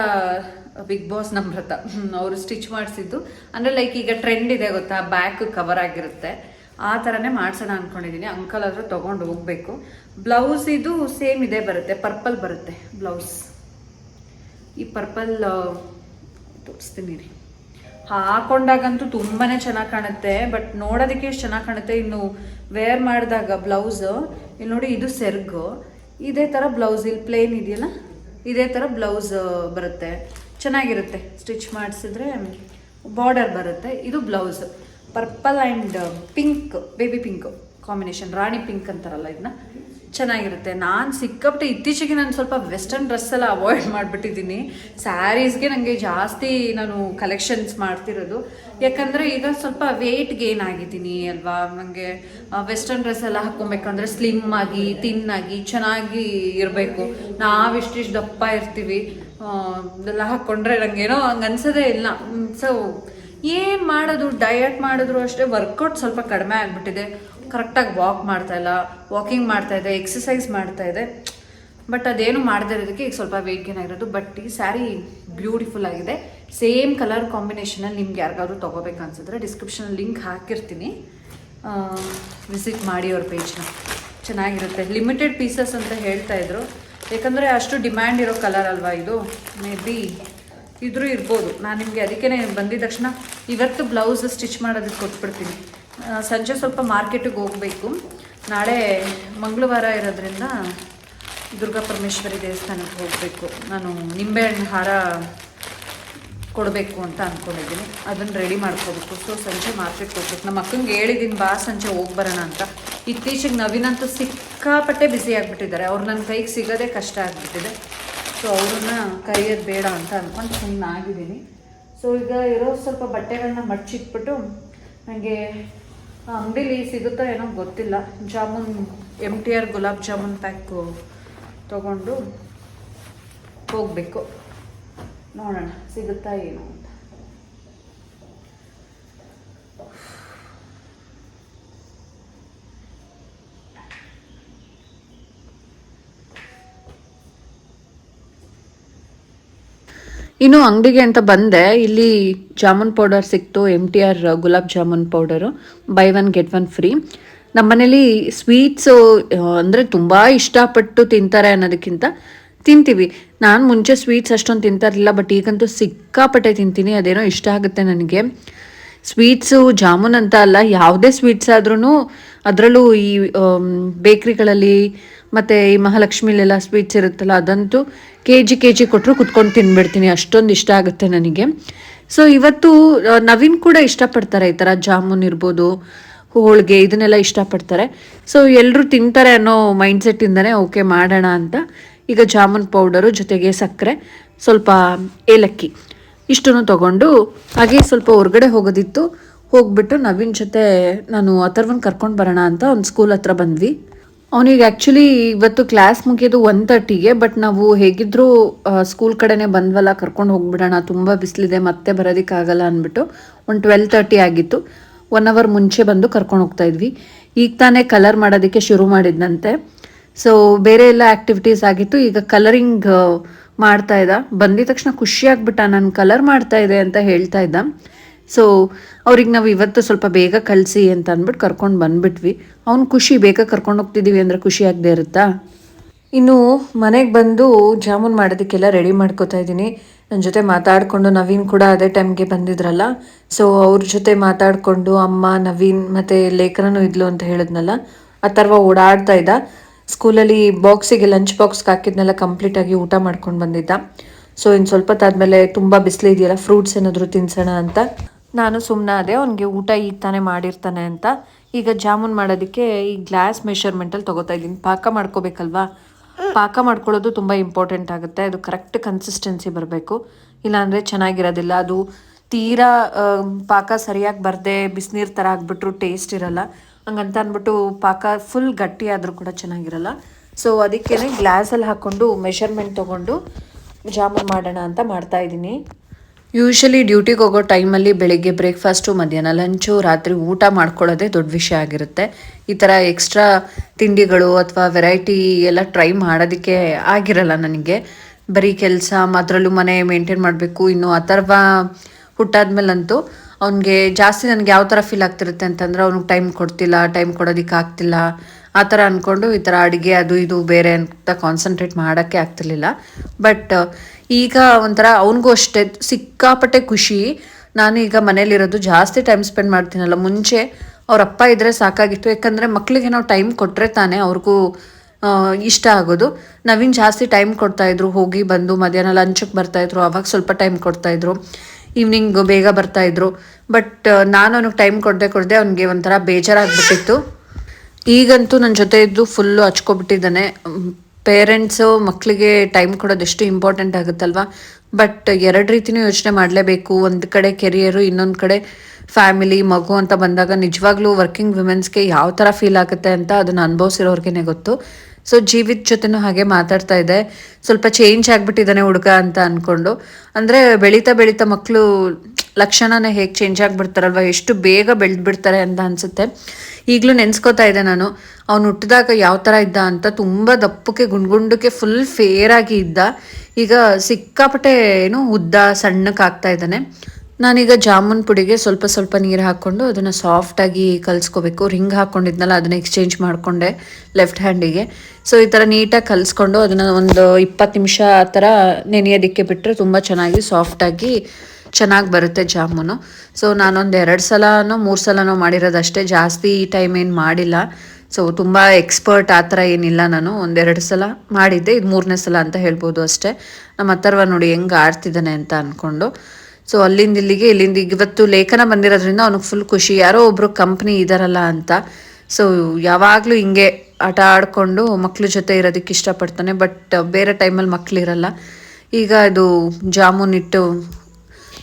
ಬಿಗ್ ಬಾಸ್ ನಮ್ರತಾ. ಅವರು ಸ್ಟಿಚ್ ಮಾಡಿಸಿದ್ದು. ಅಂದರೆ ಲೈಕ್ ಈಗ ಟ್ರೆಂಡ್ ಇದೆ ಗೊತ್ತಾ? ಬ್ಯಾಕ್ ಕವರ್ ಆಗಿರುತ್ತೆ. ಆ ಥರನೇ ಮಾಡ್ಸೋಣ ಅಂದ್ಕೊಂಡಿದ್ದೀನಿ ಅಂಕಲ್ ಆದರೂ ತೊಗೊಂಡು ಹೋಗಬೇಕು. ಬ್ಲೌಸ್ ಇದು ಸೇಮ್ ಇದೆ ಬರುತ್ತೆ. ಪರ್ಪಲ್ ಬರುತ್ತೆ ಬ್ಲೌಸ್. ಈ ಪರ್ಪಲ್ ತೋರಿಸ್ತೀನಿ ರೀ. ಹಾಕೊಂಡಾಗಂತೂ ತುಂಬಾನೇ ಚೆನ್ನಾಗಿ ಕಾಣುತ್ತೆ, ಬಟ್ ನೋಡೋದಕ್ಕೆ ಎಷ್ಟು ಚೆನ್ನಾಗಿ ಕಾಣುತ್ತೆ. ಇನ್ನು ವೇರ್ ಮಾಡಿದಾಗ ಬ್ಲೌಸ್, ಇಲ್ಲಿ ನೋಡಿ ಇದು ಸೆರ್ಗು. ಇದೇ ಥರ ಬ್ಲೌಸ್, ಇಲ್ಲಿ ಪ್ಲೇನ್ ಇದೆಯಲ್ಲ? ಇದೇ ಥರ ಬ್ಲೌಸ್ ಬರುತ್ತೆ. ಚೆನ್ನಾಗಿರುತ್ತೆ. ಸ್ಟಿಚ್ ಮಾಡಿಸಿದ್ರೆ ಬಾರ್ಡರ್ ಬರುತ್ತೆ. ಇದು blouse. Purple and pink baby pink combination rani pink ಅಂತಾರಲ್ಲ ಇದನ್ನ ಚೆನ್ನಾಗಿರುತ್ತೆ. ನಾನು ಸಿಕ್ಕಾಪಟ್ಟೆ ಇತ್ತೀಚೆಗೆ ನಾನು ಸ್ವಲ್ಪ ವೆಸ್ಟರ್ನ್ ಡ್ರೆಸ್ ಎಲ್ಲ ಅವಾಯ್ಡ್ ಮಾಡಿಬಿಟ್ಟಿದ್ದೀನಿ. ಸ್ಯಾರೀಸ್ಗೆ ನನಗೆ ಜಾಸ್ತಿ ನಾನು ಕಲೆಕ್ಷನ್ಸ್ ಮಾಡ್ತಿರೋದು. ಯಾಕಂದರೆ ಈಗ ಸ್ವಲ್ಪ ವೆಯ್ಟ್ ಗೇನ್ ಆಗಿದ್ದೀನಿ ಅಲ್ವಾ? ನನಗೆ ವೆಸ್ಟರ್ನ್ ಡ್ರೆಸ್ ಎಲ್ಲ ಹಾಕ್ಕೊಬೇಕಂದ್ರೆ ಸ್ಲಿಮ್ ಆಗಿ ತಿನ್ ಆಗಿ, ಚೆನ್ನಾಗಿ ಇರಬೇಕು. ನಾವು ಇಷ್ಟಿಷ್ಟು ದಪ್ಪ ಇರ್ತೀವಿ. ಎಲ್ಲ ಹಾಕ್ಕೊಂಡ್ರೆ ನನಗೇನೋ ಹಂಗೆ ಅನ್ಸೋದೇ ಇಲ್ಲ. ಸೊ ಏನು ಮಾಡೋದು? ಡಯಟ್ ಮಾಡಿದ್ರು ಅಷ್ಟೇ ವರ್ಕೌಟ್ ಸ್ವಲ್ಪ ಕಡಿಮೆ ಆಗಿಬಿಟ್ಟಿದೆ. ಕರೆಕ್ಟಾಗಿ ವಾಕ್ ಮಾಡ್ತಾ ಇಲ್ಲ ವಾಕಿಂಗ್ ಮಾಡ್ತಾ ಇದೆ ಎಕ್ಸಸೈಸ್ ಮಾಡ್ತಾ ಇದೆ. ಬಟ್ ಅದೇನು ಮಾಡದೇ ಇರೋದಕ್ಕೆ ಈಗ ಸ್ವಲ್ಪ ವೆಯ್ಟ್ ಗೇನ್ ಆಗಿರೋದು. ಬಟ್ ಈ ಸ್ಯಾರಿ ಬ್ಯೂಟಿಫುಲ್ ಆಗಿದೆ. ಸೇಮ್ ಕಲರ್ ಕಾಂಬಿನೇಷನಲ್ಲಿ ನಿಮ್ಗೆ ಯಾರಿಗಾದ್ರೂ ತೊಗೋಬೇಕು ಅನ್ಸಿದ್ರೆ ಡಿಸ್ಕ್ರಿಪ್ಷನ್ ಲಿಂಕ್ ಹಾಕಿರ್ತೀನಿ. ವಿಸಿಟ್ ಮಾಡಿ ಅವ್ರ ಪೇಜ್ನ ಚೆನ್ನಾಗಿರುತ್ತೆ. ಲಿಮಿಟೆಡ್ ಪೀಸಸ್ ಅಂತ ಹೇಳ್ತಾ ಇದ್ರು. ಯಾಕಂದರೆ ಅಷ್ಟು ಡಿಮ್ಯಾಂಡ್ ಇರೋ ಕಲರ್ ಅಲ್ವಾ ಇದು? ಮೇ ಬಿ ಇದ್ರೂ ಇರ್ಬೋದು. ನಾನು ನಿಮಗೆ ಅದಕ್ಕೆ ಬಂದಿದ ತಕ್ಷಣ ಇವತ್ತು ಬ್ಲೌಸ್ ಸ್ಟಿಚ್ ಮಾಡೋದಕ್ಕೆ ಕೊಟ್ಬಿಡ್ತೀನಿ. ಸಂಜೆ ಸ್ವಲ್ಪ ಮಾರ್ಕೆಟಿಗೆ ಹೋಗಬೇಕು. ನಾಳೆ ಮಂಗಳವಾರ ಇರೋದ್ರಿಂದ ದುರ್ಗಾ ಪರಮೇಶ್ವರಿ ದೇವಸ್ಥಾನಕ್ಕೆ ಹೋಗಬೇಕು. ನಾನು ನಿಂಬೆಹಣ್ಣು ಹಾರ ಕೊಡಬೇಕು ಅಂತ ಅಂದ್ಕೊಂಡಿದ್ದೀನಿ ಅದನ್ನು ರೆಡಿ ಮಾಡ್ಕೋಬೇಕು. ಸೊ ಸಂಜೆ ಮಾರ್ಕೆಟ್ಗೆ ಹೋಗ್ಬೇಕು. ನಮ್ಮ ಅಕ್ಕಂಗೆ ಹೇಳಿದ್ದೀನಿ ಬಾ ಸಂಜೆ ಹೋಗಿ ಬರೋಣ ಅಂತ. ಇತ್ತೀಚೆಗೆ ನವೀನಂತೂ ಸಿಕ್ಕಾಪಟ್ಟೆ ಬ್ಯುಸಿ ಆಗಿಬಿಟ್ಟಿದ್ದಾರೆ. ಅವ್ರು ನನ್ನ ಕೈಗೆ ಸಿಗೋದೇ ಕಷ್ಟ ಆಗಿಬಿಟ್ಟಿದೆ. ಸೊ ಅವ್ರನ್ನ ಕರೆಯೋದು ಬೇಡ ಅಂತ ಅಂದ್ಕೊಂಡು ಸುಮ್ಮನೆ ಆಗಿದ್ದೀನಿ ಸೊ ಈಗ ಇರೋ ಸ್ವಲ್ಪ ಬಟ್ಟೆಗಳನ್ನ ಮಡ್ಚಿಟ್ಬಿಟ್ಟು ನನಗೆ ಅಂಗಡಿಲಿ ಸಿಗುತ್ತೋ ಏನೋ ಗೊತ್ತಿಲ್ಲ. Jamun M T R gulab jamun pack ತೊಗೊಂಡು ಹೋಗಬೇಕು. ನೋಡೋಣ, ಸಿಗುತ್ತಾ ಏನು ಇನ್ನು ಅಂಗಡಿಗೆ ಅಂತ ಬಂದೆ. ಇಲ್ಲಿ ಜಾಮೂನ್ ಪೌಡರ್ ಸಿಕ್ತು M T R gulab jamun powder buy one get one free ನಮ್ಮ ಮನೇಲಿ ಸ್ವೀಟ್ಸು ಅಂದರೆ ತುಂಬ ಇಷ್ಟಪಟ್ಟು ತಿಂತಾರೆ ಅನ್ನೋದಕ್ಕಿಂತ ತಿಂತೀವಿ. ನಾನು ಮುಂಚೆ ಸ್ವೀಟ್ಸ್ ಅಷ್ಟೊಂದು ತಿಂತಾ ಇರಲಿಲ್ಲ ಬಟ್ ಈಗಂತೂ ಸಿಕ್ಕಾಪಟ್ಟೆ ತಿಂತೀನಿ. ಅದೇನೋ ಇಷ್ಟ ಆಗುತ್ತೆ ನನಗೆ. ಸ್ವೀಟ್ಸು ಜಾಮೂನ್ ಅಂತ ಅಲ್ಲ, ಯಾವುದೇ ಸ್ವೀಟ್ಸ್ ಆದ್ರೂ ಅದರಲ್ಲೂ ಈ ಬೇಕ್ರಿಗಳಲ್ಲಿ ಮತ್ತು ಈ ಮಹಾಲಕ್ಷ್ಮಿಲೆಲ್ಲ ಸ್ವೀಟ್ಸ್ ಇರುತ್ತಲ್ಲ, ಅದಂತೂ ಕೆ ಜಿ ಕೆ ಜಿ ಕೊಟ್ಟರು ಕುತ್ಕೊಂಡು ತಿನ್ಬಿಡ್ತೀನಿ. ಅಷ್ಟೊಂದು ಇಷ್ಟ ಆಗುತ್ತೆ ನನಗೆ. ಸೊ ಇವತ್ತು ನವೀನ್ ಕೂಡ ಇಷ್ಟಪಡ್ತಾರೆ ಈ ಥರ ಜಾಮೂನ್ ಇರ್ಬೋದು, ಹೋಳಿಗೆ, ಇದನ್ನೆಲ್ಲ ಇಷ್ಟಪಡ್ತಾರೆ. ಸೊ ಎಲ್ಲರೂ ತಿಂತಾರೆ ಅನ್ನೋ ಮೈಂಡ್ಸೆಟ್ಟಿಂದನೇ ಓಕೆ ಮಾಡೋಣ ಅಂತ. ಈಗ ಜಾಮೂನ್ ಪೌಡರು ಜೊತೆಗೆ ಸಕ್ಕರೆ, ಸ್ವಲ್ಪ ಏಲಕ್ಕಿ, ಇಷ್ಟನ್ನು ತಗೊಂಡು ಹಾಗೆ ಸ್ವಲ್ಪ ಹೊರಗಡೆ ಹೋಗೋದಿತ್ತು. ಹೋಗ್ಬಿಟ್ಟು ನವೀನ್ ಜೊತೆ ನಾನು ಅಥರ್ವನ್ ಕರ್ಕೊಂಡು ಬರೋಣ ಅಂತ ಒಂದು ಸ್ಕೂಲ್ ಹತ್ರ ಬಂದ್ವಿ. ಅವನಿಗೆ ಆ್ಯಕ್ಚುಲಿ ಇವತ್ತು ಕ್ಲಾಸ್ ಮುಗಿಯೋದು ಒನ್ ತರ್ಟಿಗೆ ಬಟ್ ನಾವು ಹೇಗಿದ್ರೂ ಸ್ಕೂಲ್ ಕಡೆನೆ ಬಂದ್ವಲ್ಲ, ಕರ್ಕೊಂಡು ಹೋಗ್ಬಿಡೋಣ, ತುಂಬ ಬಿಸಿಲಿದೆ, ಮತ್ತೆ ಬರೋದಕ್ಕಾಗಲ್ಲ ಅಂದ್ಬಿಟ್ಟು ಒಂದು ಟ್ವೆಲ್ ತರ್ಟಿ ಆಗಿತ್ತು. ಒನ್ ಅವರ್ ಮುಂಚೆ ಬಂದು ಕರ್ಕೊಂಡು ಹೋಗ್ತಾ ಇದ್ವಿ. ಈಗ ತಾನೇ ಕಲರ್ ಮಾಡೋದಕ್ಕೆ ಶುರು ಮಾಡಿದ್ನಂತೆ. ಸೊ ಬೇರೆ ಎಲ್ಲ ಆ್ಯಕ್ಟಿವಿಟೀಸ್ ಆಗಿತ್ತು. ಈಗ ಕಲರಿಂಗ್ ಮಾಡ್ತಾ ಇದ್ದ. ಬಂದಿದ ತಕ್ಷಣ ಖುಷಿಯಾಗ್ಬಿಟ್ಟ ನಾನು ಕಲರ್ ಮಾಡ್ತಾ ಇದೆ ಅಂತ ಹೇಳ್ತಾ ಇದ್ದ. ಸೊ ಅವ್ರಿಗೆ ನಾವು ಇವತ್ತು ಸ್ವಲ್ಪ ಬೇಗ ಕಳಿಸಿ ಅಂತ ಅಂದ್ಬಿಟ್ಟು ಕರ್ಕೊಂಡು ಬಂದ್ಬಿಟ್ವಿ. ಅವ್ನು ಖುಷಿ, ಬೇಗ ಕರ್ಕೊಂಡು ಹೋಗ್ತಿದ್ದೀವಿ ಅಂದರೆ ಖುಷಿ ಆಗದೆ ಇರುತ್ತಾ? ಇನ್ನು ಮನೆಗೆ ಬಂದು ಜಾಮೂನ್ ಮಾಡೋದಕ್ಕೆಲ್ಲ ರೆಡಿ ಮಾಡ್ಕೋತಾ ಇದ್ದೀನಿ. ನನ್ನ ಜೊತೆ ಮಾತಾಡಿಕೊಂಡು ನವೀನ್ ಕೂಡ ಅದೇ ಟೈಮ್ಗೆ ಬಂದಿದ್ರಲ್ಲ. ಸೊ ಅವ್ರ ಜೊತೆ ಮಾತಾಡಿಕೊಂಡು ಅಮ್ಮ, ನವೀನ್ ಮತ್ತು ಲೇಖನೂ ಇದ್ಲು ಅಂತ ಹೇಳಿದ್ನಲ್ಲ ಆ ಥರ ಓಡಾಡ್ತಾ ಇದ್ದ. ಸ್ಕೂಲಲ್ಲಿ ಬಾಕ್ಸಿಗೆ ಲಂಚ್ ಬಾಕ್ಸ್ಗೆ ಹಾಕಿದ್ನೆಲ್ಲ ಕಂಪ್ಲೀಟಾಗಿ ಊಟ ಮಾಡ್ಕೊಂಡು ಬಂದಿದ್ದ. ಸೊ ಇನ್ನು ಸ್ವಲ್ಪ ಹೊತ್ತಾದ್ಮೇಲೆ ತುಂಬ ಬಿಸಿಲು ಇದೆಯಲ್ಲ ಫ್ರೂಟ್ಸ್ ಏನಾದರೂ ತಿನ್ಸೋಣ ಅಂತ. ನಾನು ಸುಮ್ಮನೆ ಅದೇ ಅವ್ನಿಗೆ ಊಟ ಈಗ ತಾನೇ ಮಾಡಿರ್ತಾನೆ ಅಂತ. ಈಗ ಜಾಮೂನ್ ಮಾಡೋದಕ್ಕೆ ಈ ಗ್ಲಾಸ್ ಮೆಷರ್ಮೆಂಟಲ್ಲಿ ತೊಗೋತಾ ಇದ್ದೀನಿ. ಪಾಕ ಮಾಡ್ಕೋಬೇಕಲ್ವಾ? ಪಾಕ ಮಾಡ್ಕೊಳ್ಳೋದು ತುಂಬ ಇಂಪಾರ್ಟೆಂಟ್ ಆಗುತ್ತೆ. ಅದು ಕರೆಕ್ಟ್ ಕನ್ಸಿಸ್ಟೆನ್ಸಿ ಬರಬೇಕು. ಇಲ್ಲಾಂದರೆ ಚೆನ್ನಾಗಿರೋದಿಲ್ಲ. ಅದು ತೀರಾ ಪಾಕ ಸರಿಯಾಗಿ ಬರದೆ ಬಿಸಿನೀರು ಥರ ಆಗಿಬಿಟ್ರು ಟೇಸ್ಟ್ ಇರಲ್ಲ. ಹಂಗಂತ ಅಂದ್ಬಿಟ್ಟು ಪಾಕ ಫುಲ್ ಗಟ್ಟಿ ಆದರೂ ಕೂಡ ಚೆನ್ನಾಗಿರಲ್ಲ. ಸೊ ಅದಕ್ಕೇ ಗ್ಲಾಸಲ್ಲಿ ಹಾಕ್ಕೊಂಡು ಮೆಷರ್ಮೆಂಟ್ ತೊಗೊಂಡು ಜಾಮೂನ್ ಮಾಡೋಣ ಅಂತ ಮಾಡ್ತಾ ಯೂಶಲಿ ಡ್ಯೂಟಿಗೆ ಹೋಗೋ ಟೈಮಲ್ಲಿ ಬೆಳಿಗ್ಗೆ ಬ್ರೇಕ್ಫಾಸ್ಟು ಮಧ್ಯಾಹ್ನ ಲಂಚು ರಾತ್ರಿ ಊಟ ಮಾಡ್ಕೊಳ್ಳೋದೇ ದೊಡ್ಡ ವಿಷಯ ಆಗಿರುತ್ತೆ. ಈ ಥರ ಎಕ್ಸ್ಟ್ರಾ ತಿಂಡಿಗಳು ಅಥವಾ ವೆರೈಟಿ ಎಲ್ಲ ಟ್ರೈ ಮಾಡೋದಕ್ಕೆ ಆಗಿರಲ್ಲ ನನಗೆ. ಬರೀ ಕೆಲಸ ಅದರಲ್ಲೂ ಮನೆ ಮೇಂಟೈನ್ ಮಾಡಬೇಕು, ಇನ್ನು ಅಥರ್ವ ಹುಟ್ಟಾದ್ಮೇಲಂತೂ ಅವನಿಗೆ ಜಾಸ್ತಿ ನನಗೆ ಯಾವ ಥರ ಫೀಲ್ ಆಗ್ತಿರುತ್ತೆ ಅಂತಂದ್ರೆ ಅವ್ನಿಗೆ ಟೈಮ್ ಕೊಡ್ತಿಲ್ಲ ಟೈಮ್ ಕೊಡೋದಕ್ಕೆ ಆಗ್ತಿಲ್ಲ ಆ ಥರ ಅಂದ್ಕೊಂಡು ಈ ಥರ ಅಡುಗೆ, ಅದು ಇದು ಬೇರೆ ಅಂತ ಕಾನ್ಸಂಟ್ರೇಟ್ ಮಾಡೋಕ್ಕೆ ಆಗ್ತಿರ್ಲಿಲ್ಲ. ಬಟ್ ಈಗ ಒಂಥರ ಅವನಿಗೂ ಅಷ್ಟೇ ಸಿಕ್ಕಾಪಟ್ಟೆ ಖುಷಿ. ನಾನು ಈಗ ಮನೇಲಿರೋದು ಜಾಸ್ತಿ ಟೈಮ್ ಸ್ಪೆಂಡ್ ಮಾಡ್ತೀನಲ್ಲ, ಮುಂಚೆ ಅವ್ರ ಅಪ್ಪ ಇದ್ದರೆ ಸಾಕಾಗಿತ್ತು. ಯಾಕಂದರೆ ಮಕ್ಕಳಿಗೆ ನಾವು ಟೈಮ್ ಕೊಟ್ಟರೆ ತಾನೇ ಅವ್ರಿಗೂ ಇಷ್ಟ ಆಗೋದು. ನವೀನ್ ಜಾಸ್ತಿ ಟೈಮ್ ಕೊಡ್ತಾಯಿದ್ರು ಹೋಗಿ ಬಂದು ಮಧ್ಯಾಹ್ನ ಲಂಚಕ್ಕೆ ಬರ್ತಾಯಿದ್ರು ಅವಾಗ ಸ್ವಲ್ಪ ಟೈಮ್ ಕೊಡ್ತಾಯಿದ್ರು ಈವ್ನಿಂಗ್ ಬೇಗ ಬರ್ತಾಯಿದ್ರು ಬಟ್ ನಾನು ಅವ್ನಿಗೆ ಟೈಮ್ ಕೊಡದೆ ಕೊಡದೆ ಅವ್ನಿಗೆ ಒಂಥರ ಬೇಜಾರಾಗ್ಬಿಟ್ಟಿತ್ತು. ಈಗಂತೂ ನನ್ನ ಜೊತೆ ಇದ್ದು ಫುಲ್ಲು ಹಚ್ಕೊಬಿಟ್ಟಿದ್ದಾನೆ. ಪೇರೆಂಟ್ಸು ಮಕ್ಕಳಿಗೆ ಟೈಮ್ ಕೊಡೋದು ಎಷ್ಟು ಇಂಪಾರ್ಟೆಂಟ್ ಆಗುತ್ತಲ್ವ? ಬಟ್ ಎರಡು ರೀತಿನೂ ಯೋಚನೆ ಮಾಡಲೇಬೇಕು. ಒಂದು ಕಡೆ ಕೆರಿಯರು ಇನ್ನೊಂದು ಕಡೆ ಫ್ಯಾಮಿಲಿ ಮಗು ಅಂತ ಬಂದಾಗ ನಿಜವಾಗ್ಲೂ ವರ್ಕಿಂಗ್ ವುಮೆನ್ಸ್ಗೆ ಯಾವ ಥರ ಫೀಲ್ ಆಗುತ್ತೆ ಅಂತ ಅದನ್ನು ಅನುಭವಿಸಿರೋರ್ಗೇ ಗೊತ್ತು. ಸೊ ಜೀವಿತ್ ಜೊತೆನೂ ಹಾಗೆ ಮಾತಾಡ್ತಾ ಇದೆ. ಸ್ವಲ್ಪ ಚೇಂಜ್ ಆಗಿಬಿಟ್ಟಿದ್ದಾನೆ ಹುಡುಗ ಅಂತ ಅಂದ್ಕೊಂಡು ಅಂದರೆ ಬೆಳೀತಾ ಬೆಳೀತಾ ಮಕ್ಕಳು ಲಕ್ಷಣನೇ ಹೇಗೆ ಚೇಂಜ್ ಆಗಿಬಿಡ್ತಾರಲ್ವ, ಎಷ್ಟು ಬೇಗ ಬೆಳೆದ್ಬಿಡ್ತಾರೆ ಅಂತ ಅನಿಸುತ್ತೆ. ಈಗಲೂ ನೆನೆಸ್ಕೋತಾ ಇದ್ದೆ ನಾನು, ಅವ್ನು ಹುಟ್ಟಿದಾಗ ಯಾವ ಥರ ಇದ್ದ ಅಂತ ತುಂಬ ದಪ್ಪಕ್ಕೆ ಗುಂಡ್ಗುಂಡಕ್ಕೆ ಫುಲ್ ಫೇರ್ ಆಗಿ ಇದ್ದ. ಈಗ ಸಿಕ್ಕಾಪಟ್ಟೆ ಏನು ಉದ್ದ ಸಣ್ಣಕ್ಕೆ ಆಗ್ತಾ ಇದ್ದಾನೆ. ನಾನೀಗ ಜಾಮೂನ್ ಪುಡಿಗೆ ಸ್ವಲ್ಪ ಸ್ವಲ್ಪ ನೀರು ಹಾಕ್ಕೊಂಡು ಅದನ್ನು ಸಾಫ್ಟಾಗಿ ಕಲಿಸ್ಕೋಬೇಕು. ರಿಂಗ್ ಹಾಕ್ಕೊಂಡಿದ್ನಲ್ಲ ಅದನ್ನ ಎಕ್ಸ್ಚೇಂಜ್ ಮಾಡಿಕೊಂಡೆ ಲೆಫ್ಟ್ ಹ್ಯಾಂಡಿಗೆ ಸೊ ಈ ಥರ ನೀಟಾಗಿ ಕಲಿಸ್ಕೊಂಡು ಅದನ್ನು ಒಂದು ಇಪ್ಪತ್ತು ನಿಮಿಷ ಆ ಥರ ನೆನೆಯೋದಕ್ಕೆ ಬಿಟ್ಟರೆ ತುಂಬ ಚೆನ್ನಾಗಿ ಸಾಫ್ಟಾಗಿ ಚೆನ್ನಾಗಿ ಬರುತ್ತೆ ಜಾಮೂನು. ಸೊ ನಾನೊಂದು ಎರಡು ಸಲನೋ, ಮೂರು ಸಲನೋ ಮಾಡಿರೋದಷ್ಟೇ. ಜಾಸ್ತಿ ಈ ಟೈಮ್ ಏನು ಮಾಡಿಲ್ಲ. ಸೊ ತುಂಬ ಎಕ್ಸ್ಪರ್ಟ್ ಆ ಥರ ಏನಿಲ್ಲ ನಾನು. ಒಂದೆರಡು ಸಲ ಮಾಡಿದ್ದೆ. ಇದು ಮೂರನೇ ಸಲ ಅಂತ ಹೇಳ್ಬೋದು ಅಷ್ಟೇ. ನಮ್ಮ ಅತ್ತರ್ವ ನೋಡಿ ಹೆಂಗೆ ಆಡ್ತಿದ್ದಾನೆ ಅಂತ ಅಂದ್ಕೊಂಡು ಸೊ ಅಲ್ಲಿಂದ ಇಲ್ಲಿಗೆ, ಇಲ್ಲಿಂದ ಇವತ್ತು ಲೇಖನ ಬಂದಿರೋದ್ರಿಂದ ಅವ್ನಿಗೆ ಫುಲ್ ಖುಷಿ. ಯಾರೋ ಒಬ್ಬರು ಕಂಪ್ನಿ ಇದಾರಲ್ಲ ಅಂತ. ಸೊ ಯಾವಾಗಲೂ ಹಿಂಗೆ ಆಟ ಆಡಿಕೊಂಡು ಮಕ್ಳ ಜೊತೆ ಇರೋದಕ್ಕೆ ಇಷ್ಟಪಡ್ತಾನೆ. ಬಟ್ ಬೇರೆ ಟೈಮಲ್ಲಿ ಮಕ್ಕಳಿರಲ್ಲ ಈಗ ಇದು ಜಾಮೂನ್ ಇಟ್ಟು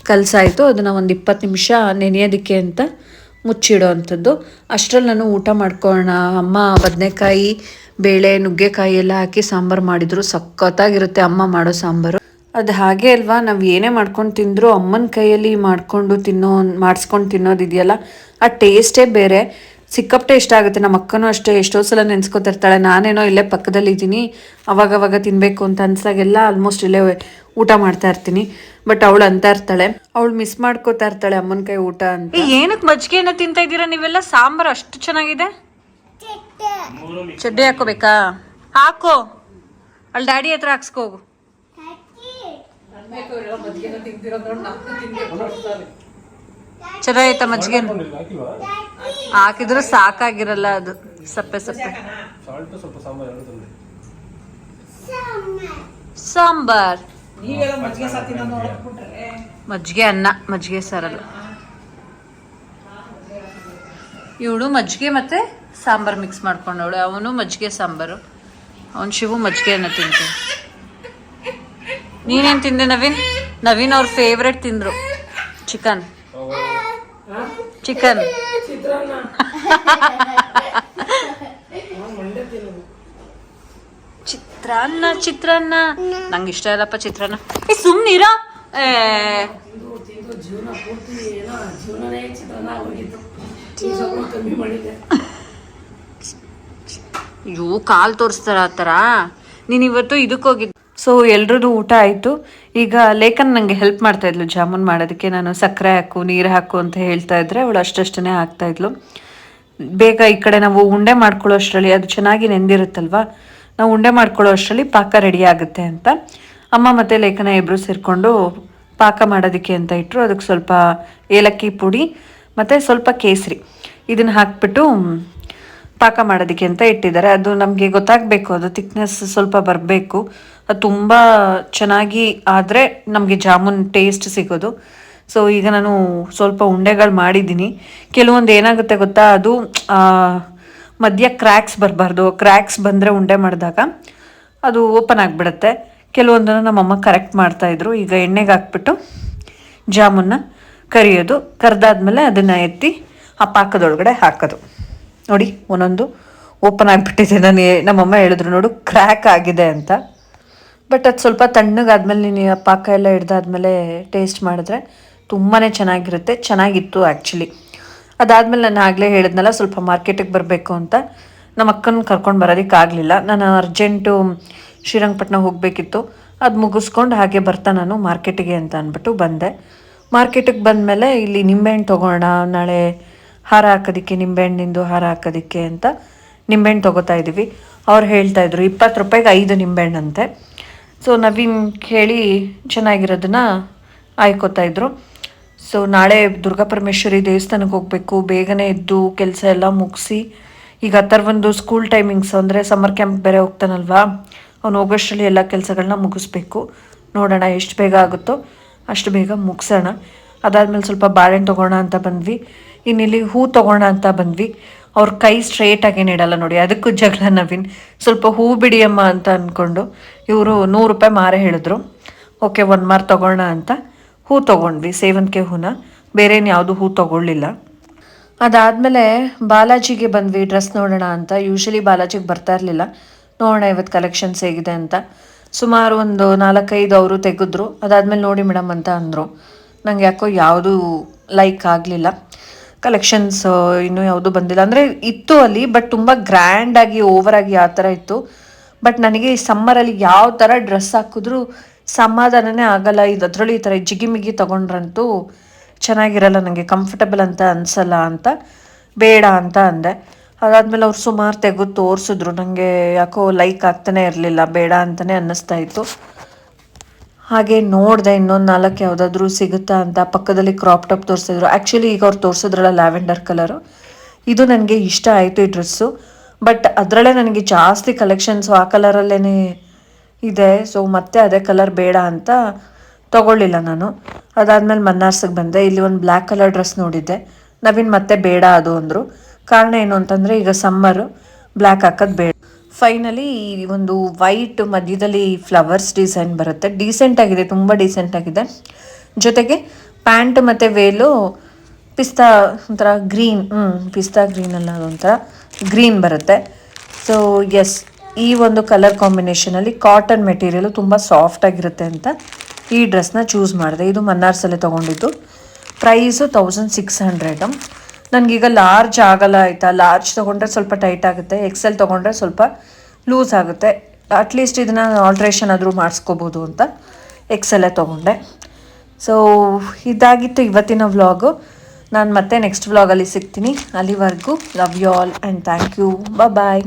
ಕಲಸಾಯಿತು, ಅದನ್ನು ಒಂದು ಇಪ್ಪತ್ತು ನಿಮಿಷ ನೆನೆಯೋದಕ್ಕೆ ಅಂತ ಮುಚ್ಚಿಡೋ ಅಂಥದ್ದು ಅಷ್ಟರಲ್ಲಿ ನಾನು ಊಟ ಮಾಡ್ಕೊಳ್ಳೋಣ ಅಮ್ಮ ಬದನೆಕಾಯಿ, ಬೇಳೆ, ನುಗ್ಗೆಕಾಯಿ ಎಲ್ಲ ಹಾಕಿ ಸಾಂಬಾರು ಮಾಡಿದ್ರು, ಸಖತ್ತಾಗಿರುತ್ತೆ ಅಮ್ಮ ಮಾಡೋ ಸಾಂಬಾರು. ಅದು ಹಾಗೆ ಅಲ್ವಾ, ನಾವು ಏನೇ ಮಾಡ್ಕೊಂಡು ತಿಂದರೂ ಅಮ್ಮನ ಕೈಯಲ್ಲಿ ಮಾಡಿಕೊಂಡು ತಿನ್ನೋ, ಮಾಡಿಸ್ಕೊಂಡು ತಿನ್ನೋದಿದೆಯಲ್ಲ ಆ ಟೇಸ್ಟೇ ಬೇರೆ. ಸಿಕ್ಕಾಪಟ್ಟೆ ಇಷ್ಟ ಆಗುತ್ತೆ ನಮ್ಮ ಅಕ್ಕನೂ ಅಷ್ಟೇ, ಎಷ್ಟೋ ಸಲ ನೆನೆಸ್ಕೊತಿರ್ತಾಳೆ, ನಾನೇನೋ ಇಲ್ಲೇ ಪಕ್ಕದಲ್ಲಿ ಇದ್ದೀನಿ ಅವಾಗವಾಗ ತಿನ್ನಬೇಕು ಅಂತ ಅನ್ಸಾಗೆಲ್ಲ ಆಲ್ಮೋಸ್ಟ್ ಇಲ್ಲೇ ಊಟ ಮಾಡ್ತಾ ಇರ್ತೀನಿ. ಬಟ್ ಅವಳು ಅಂತ ಇರ್ತಾಳೆ. ಅವಳು ಮಿಸ್ ಮಾಡ್ಕೋತಾ ಇರ್ತಾಳೆ ಅಮ್ಮನ ಕೈ ಊಟ ಅಂತ. ಏನಕ್ಕೆ ಮಜ್ಜಿಗೆನ ತಿಂತಾ ಇದ್ದೀರಾ ನೀವೆಲ್ಲ? ಸಾಂಬಾರು ಅಷ್ಟು ಚೆನ್ನಾಗಿದೆ. ಚಡ್ಡಿ ಹಾಕೋಬೇಕಾ? ಹಾಕೋ. ಅಲ್ಲಿ ಡ್ಯಾಡಿ ಹತ್ರ ಹಾಕ್ಸ್ಕೋಗು ಹೋಗು. ಚೆನ್ನಾಗೈತ ಮಜ್ಜಿಗೆ? ಹಾಕಿದ್ರೆ ಸಾಕಾಗಿರಲ್ಲ ಅದು. ಸಪ್ಪೆ ಸಪ್ಪೆ. ಸಾಲ್ಟ್ ಸ್ವಲ್ಪ ಸಾಂಬಾರು ಎರಡು ಸಾಂಬಾರ್. ಮಜ್ಜಿಗೆ ಅನ್ನ ಮಜ್ಜಿಗೆ ಸಾರಲ್ಲ. ಇವಳು ಮಜ್ಜಿಗೆ ಮತ್ತೆ ಸಾಂಬಾರ್ ಮಿಕ್ಸ್ ಮಾಡ್ಕೊಂಡವಳು. ಅವನು ಮಜ್ಜಿಗೆ ಸಾಂಬಾರು. ಅವನು ಶಿವು ಮಜ್ಜಿಗೆ ಅನ್ನ ತಿಂತ ನೀನೇನ್ ತಿಂದೆ ನವೀನ್? ನವೀನ್ ಅವ್ರ ಫೇವ್ರೆಟ್ ತಿಂದ್ರು. ಚಿಕನ್. ಚಿಕನ್. ಚಿತ್ರಾನ್ನ ಚಿತ್ರಾನ್ನ. ನಂಗೆ ಇಷ್ಟ ಇಲ್ಲಪ್ಪ ಚಿತ್ರಾನ್ನ. ಏ ಸುಮ್ಮನಿರ ಅಯ್ಯೋ, ಕಾಲ್ ತೋರಿಸ್ತಾರ ಆ ಥರ. ನೀನು ಇವತ್ತು ಇದಕ್ಕೆ ಹೋಗಿದ್ದು ಸೊ ಎಲ್ರದ್ದು ಊಟ ಆಯಿತು. ಈಗ ಲೇಖನ್ ನನಗೆ ಹೆಲ್ಪ್ ಮಾಡ್ತಾ ಇದ್ಲು ಜಾಮೂನ್ ಮಾಡೋದಕ್ಕೆ. ನಾನು ಸಕ್ಕರೆ ಹಾಕು, ನೀರು ಹಾಕು ಅಂತ ಹೇಳ್ತಾ ಇದ್ರೆ ಅವಳು ಅಷ್ಟಷ್ಟೇ ಹಾಕ್ತಾ ಇದ್ಲು. ಬೇಗ ಈ ಕಡೆ ನಾವು ಉಂಡೆ ಮಾಡ್ಕೊಳ್ಳೋ ಅಷ್ಟರಲ್ಲಿ ಅದು ಚೆನ್ನಾಗಿ ನೆಂದಿರುತ್ತಲ್ವಾ? ನಾವು ಉಂಡೆ ಮಾಡ್ಕೊಳ್ಳೋ ಅಷ್ಟರಲ್ಲಿ ಪಾಕ ರೆಡಿ ಆಗುತ್ತೆ ಅಂತ. ಅಮ್ಮ ಮತ್ತು ಲೇಖನ ಇಬ್ಬರು ಸೇರಿಕೊಂಡು ಪಾಕ ಮಾಡೋದಕ್ಕೆ ಅಂತ ಇಟ್ಟರು ಅದಕ್ಕೆ ಸ್ವಲ್ಪ ಏಲಕ್ಕಿ ಪುಡಿ ಮತ್ತು ಸ್ವಲ್ಪ ಕೇಸರಿ. ಇದನ್ನು ಹಾಕ್ಬಿಟ್ಟು ಪಾಕ ಮಾಡೋದಕ್ಕೆ ಅಂತ ಇಟ್ಟಿದ್ದಾರೆ. ಅದು ನಮಗೆ ಗೊತ್ತಾಗಬೇಕು. ಅದು ತಿಕ್ನೆಸ್ ಸ್ವಲ್ಪ ಬರಬೇಕು. ಅದು ತುಂಬ ಚೆನ್ನಾಗಿ ಆದರೆ ನಮಗೆ ಜಾಮೂನ್ ಟೇಸ್ಟ್ ಸಿಗೋದು. ಸೊ ಈಗ ನಾನು ಸ್ವಲ್ಪ ಉಂಡೆಗಳು ಮಾಡಿದ್ದೀನಿ. ಕೆಲವೊಂದು ಏನಾಗುತ್ತೆ ಗೊತ್ತಾ? ಅದು ಮಧ್ಯ ಕ್ರ್ಯಾಕ್ಸ್ ಬರಬಾರ್ದು. ಕ್ರ್ಯಾಕ್ಸ್ ಬಂದರೆ ಉಂಡೆ ಮಾಡಿದಾಗ ಅದು ಓಪನ್ ಆಗಿಬಿಡುತ್ತೆ. ಕೆಲವೊಂದನ್ನು ನಮ್ಮಮ್ಮ ಕರೆಕ್ಟ್ ಮಾಡ್ತಾಯಿದ್ರು ಈಗ ಎಣ್ಣೆಗೆ ಹಾಕ್ಬಿಟ್ಟು ಜಾಮೂನ್ನ ಕರಿಯೋದು. ಕರೆದಾದ್ಮೇಲೆ ಅದನ್ನು ಎತ್ತಿ ಆ ಪಾಕದೊಳಗಡೆ ಹಾಕೋದು. ನೋಡಿ, ಒಂದೊಂದು ಓಪನ್ ಆಗಿಬಿಟ್ಟಿದೆ. ನಾನು ನಮ್ಮಮ್ಮ ಹೇಳಿದ್ರು, ನೋಡು ಕ್ರ್ಯಾಕ್ ಆಗಿದೆ ಅಂತ. ಬಟ್ ಅದು ಸ್ವಲ್ಪ ತಣ್ಣಗಾದ್ಮೇಲೆ ನೀನು ಪಾಕ ಎಲ್ಲ ಹಿಡ್ದಾದ್ಮೇಲೆ ಟೇಸ್ಟ್ ಮಾಡಿದ್ರೆ ತುಂಬಾ ಚೆನ್ನಾಗಿರುತ್ತೆ. ಚೆನ್ನಾಗಿತ್ತು ಆ್ಯಕ್ಚುಲಿ ಅದಾದಮೇಲೆ ನಾನು ಆಗಲೇ ಹೇಳಿದ್ನಲ್ಲ, ಸ್ವಲ್ಪ ಮಾರ್ಕೆಟಿಗೆ ಬರಬೇಕು ಅಂತ. ನಮ್ಮ ಅಕ್ಕನ ಕರ್ಕೊಂಡು ಬರೋದಕ್ಕೆ ಆಗಲಿಲ್ಲ. ನಾನು ಅರ್ಜೆಂಟು ಶ್ರೀರಂಗಪಟ್ಟಣ ಹೋಗಬೇಕಿತ್ತು. ಅದು ಮುಗಿಸ್ಕೊಂಡು ಹಾಗೆ ಬರ್ತಾ ನಾನು ಮಾರ್ಕೆಟಿಗೆ ಅಂತ ಅಂದ್ಬಿಟ್ಟು ಬಂದೆ. ಮಾರ್ಕೆಟಿಗೆ ಬಂದಮೇಲೆ ಇಲ್ಲಿ ನಿಂಬೆಹಣ್ಣು ತೊಗೋಣ ನಾಳೆ ಹಾರ ಹಾಕೋದಕ್ಕೆ, ನಿಂಬೆಹಣ್ಣಿಂದು ಹಾರ ಹಾಕೋದಕ್ಕೆ ಅಂತ ನಿಂಬೆಹಣ್ಣು ತೊಗೋತಾ ಇದ್ದೀವಿ. ಅವ್ರು ಹೇಳ್ತಾ ಇದ್ರು, ಇಪ್ಪತ್ತು ರೂಪಾಯಿಗೆ ಐದು ನಿಂಬೆಹಣ್ಣಂತೆ ಸೊ ನವೀನ್ ಕೇಳಿ ಚೆನ್ನಾಗಿರೋದನ್ನ ಆಯ್ಕೋತಾ ಇದ್ರು. ಸೊ ನಾಳೆ ದುರ್ಗಾ ಪರಮೇಶ್ವರಿ ದೇವಸ್ಥಾನಕ್ಕೆ ಹೋಗಬೇಕು. ಬೇಗನೆ ಎದ್ದು ಕೆಲಸ ಎಲ್ಲ ಮುಗಿಸಿ, ಈಗ ಅಥರ್ವೊಂದು ಸ್ಕೂಲ್ ಟೈಮಿಂಗ್ಸ್ ಅಂದರೆ ಸಮ್ಮರ್ ಕ್ಯಾಂಪ್ ಬೇರೆ ಹೋಗ್ತಾನಲ್ವಾ, ಅವ್ನು ಹೋಗೋಷ್ಟರಲ್ಲಿ ಎಲ್ಲ ಕೆಲಸಗಳನ್ನ ಮುಗಿಸ್ಬೇಕು. ನೋಡೋಣ ಎಷ್ಟು ಬೇಗ ಆಗುತ್ತೋ ಅಷ್ಟು ಬೇಗ ಮುಗಿಸೋಣ. ಅದಾದಮೇಲೆ ಸ್ವಲ್ಪ ಬಾಳೆಹಣ್ಣು ತೊಗೋಣ ಅಂತ ಬಂದ್ವಿ. ಇನ್ನಿಲ್ಲಿ ಹೂ ತೊಗೋಣ ಅಂತ ಬಂದ್ವಿ. ಅವ್ರ ಕೈ ಸ್ಟ್ರೇಟ್ ಆಗೇನು ಇಡಲ್ಲ ನೋಡಿ, ಅದಕ್ಕೂ ಜಗಳ ನವೀನ್. ಸ್ವಲ್ಪ ಹೂ ಬಿಡಿಯಮ್ಮ ಅಂತ ಅಂದ್ಕೊಂಡು ಇವರು ನೂರು ರೂಪಾಯಿ ಮಾರೇ ಹೇಳಿದ್ರು. ಓಕೆ ಒಂದು ಮಾರು ತೊಗೋಣ ಅಂತ. ಹೂ ತೊಗೊಂಡ್ವಿ, ಸೇವಂತಿಗೆ ಹೂನ. ಬೇರೇನು ಯಾವುದು ಹೂ ತೊಗೊಳ್ಳಿಲ್ಲ. ಅದಾದಮೇಲೆ ಬಾಲಾಜಿಗೆ ಬಂದ್ವಿ, ಡ್ರೆಸ್ ನೋಡೋಣ ಅಂತ. ಯೂಶಲಿ ಬಾಲಾಜಿಗೆ ಬರ್ತಾ ಇರಲಿಲ್ಲ. ನೋಡೋಣ ಇವತ್ತು ಕಲೆಕ್ಷನ್ಸ್ ಹೇಗಿದೆ ಅಂತ. ಸುಮಾರು ಒಂದು ನಾಲ್ಕೈದು ಅವರು ತೆಗೆದ್ರು. ಅದಾದಮೇಲೆ ನೋಡಿ ಮೇಡಮ್ ಅಂತ ಅಂದರು. ನಂಗೆ ಯಾಕೋ ಯಾವುದೂ ಲೈಕ್ ಆಗಲಿಲ್ಲ. ಕಲೆಕ್ಷನ್ಸ್ ಇನ್ನೂ ಯಾವುದೂ ಬಂದಿಲ್ಲ. ಅಂದರೆ ಇತ್ತು ಅಲ್ಲಿ ಬಟ್ ತುಂಬ ಗ್ರ್ಯಾಂಡಾಗಿ ಓವರಾಗಿ ಆ ಥರ ಇತ್ತು. ಬಟ್ ನನಗೆ ಈ ಸಮ್ಮರಲ್ಲಿ ಯಾವ ಥರ ಡ್ರೆಸ್ ಹಾಕಿದ್ರೂ ಸಮಾಧಾನನೇ ಆಗಲ್ಲ. ಇದು ಅದರಲ್ಲಿ ಈ ಥರ ಜಿಗಿಮಿಗಿ ತೊಗೊಂಡ್ರಂತೂ ಚೆನ್ನಾಗಿರಲ್ಲ. ನನಗೆ ಕಂಫರ್ಟಬಲ್ ಅಂತ ಅನಿಸಲ್ಲ ಅಂತ. ಬೇಡ ಅಂತ ಅಂದೆ. ಅದಾದಮೇಲೆ ಅವ್ರು ಸುಮಾರು ತೆಗೆದು ತೋರಿಸಿದ್ರು. ನನಗೆ ಯಾಕೋ ಲೈಕ್ ಆಗ್ತಾನೆ ಇರಲಿಲ್ಲ. ಬೇಡ ಅಂತಲೇ ಅನ್ನಿಸ್ತಾ ಇತ್ತು. ಹಾಗೆ ನೋಡಿದೆ ಇನ್ನೊಂದು ನಾಲ್ಕು ಯಾವುದಾದ್ರೂ ಸಿಗುತ್ತಾ ಅಂತ ಪಕ್ಕದಲ್ಲಿ ಕ್ರಾಪ್ ಟಾಪ್ ತೋರಿಸಿದ್ರು. ಆ್ಯಕ್ಚುಲಿ ಈಗ ಅವ್ರು ತೋರಿಸಿದ್ರಲ್ಲ ಲ್ಯಾವೆಂಡರ್ ಕಲರು ಇದು ನನಗೆ ಇಷ್ಟ ಆಯಿತು ಈ ಡ್ರೆಸ್ಸು ಬಟ್ ಅದರಲ್ಲೇ ನನಗೆ ಜಾಸ್ತಿ ಕಲೆಕ್ಷನ್ಸು ಆ ಕಲರಲ್ಲೇ ಇದೆ. ಸೊ ಮತ್ತೆ ಅದೇ ಕಲರ್ ಬೇಡ ಅಂತ ತಗೊಳ್ಳಿಲ್ಲ ನಾನು. ಅದಾದಮೇಲೆ ಮನ್ನಾರ್ಸಿಗೆ ಬಂದೆ. ಇಲ್ಲಿ ಒಂದು ಬ್ಲ್ಯಾಕ್ ಕಲರ್ ಡ್ರೆಸ್ ನೋಡಿದ್ದೆ. ನವೀನ್ ಮತ್ತೆ ಬೇಡ ಅದು ಅಂದರು. ಕಾರಣ ಏನು ಅಂತಂದರೆ ಈಗ ಸಮ್ಮರು ಬ್ಲ್ಯಾಕ್ ಹಾಕೋದು ಬೇಡ. ಫೈನಲಿ ಈ ಒಂದು ವೈಟ್ ಮಧ್ಯದಲ್ಲಿ ಫ್ಲವರ್ಸ್ ಡಿಸೈನ್ ಬರುತ್ತೆ. ಡೀಸೆಂಟ್ ಆಗಿದೆ, ತುಂಬ ಡೀಸೆಂಟ್ ಆಗಿದೆ. ಜೊತೆಗೆ ಪ್ಯಾಂಟ್ ಮತ್ತು ವೇಲು ಪಿಸ್ತಾ ಒಂಥರ ಗ್ರೀನ್ ಹ್ಞೂ ಪಿಸ್ತಾ ಗ್ರೀನ್ ಅಲ್ಲ ಅದೊಂಥರ ಗ್ರೀನ್ ಬರುತ್ತೆ. ಸೊ ಎಸ್ ಈ ಒಂದು ಕಲರ್ ಕಾಂಬಿನೇಷನಲ್ಲಿ ಕಾಟನ್ ಮೆಟೀರಿಯಲು ತುಂಬ ಸಾಫ್ಟ್ ಆಗಿರುತ್ತೆ ಅಂತ ಈ ಡ್ರೆಸ್ನ ಚೂಸ್ ಮಾಡಿದೆ. ಇದು ಮನ್ನಾರ್ಸಲ್ಲೇ ತೊಗೊಂಡಿದ್ದು. ಪ್ರೈಸು ತೌಸಂಡ್ ಸಿಕ್ಸ್ ಹಂಡ್ರೆಡು ನನಗೀಗ ಲಾರ್ಜ್ ಆಗಲ್ಲ ಆಯಿತಾ? ಲಾರ್ಜ್ ತೊಗೊಂಡ್ರೆ ಸ್ವಲ್ಪ ಟೈಟ್ ಆಗುತ್ತೆ. ಎಕ್ಸೆಲ್ ತೊಗೊಂಡ್ರೆ ಸ್ವಲ್ಪ ಲೂಸ್ ಆಗುತ್ತೆ. ಅಟ್ಲೀಸ್ಟ್ ಇದನ್ನು ಆಲ್ಟ್ರೇಷನ್ ಆದರೂ ಮಾಡಿಸ್ಕೋಬೋದು ಅಂತ ಎಕ್ಸೆಲ್ಲೇ ತೊಗೊಂಡೆ. ಸೊ ಇದಾಗಿತ್ತು ಇವತ್ತಿನ ವ್ಲಾಗು ನಾನು ಮತ್ತೆ ನೆಕ್ಸ್ಟ್ ವ್ಲಾಗಲ್ಲಿ ಸಿಗ್ತೀನಿ. ಅಲ್ಲಿವರೆಗೂ love you all and thank you bye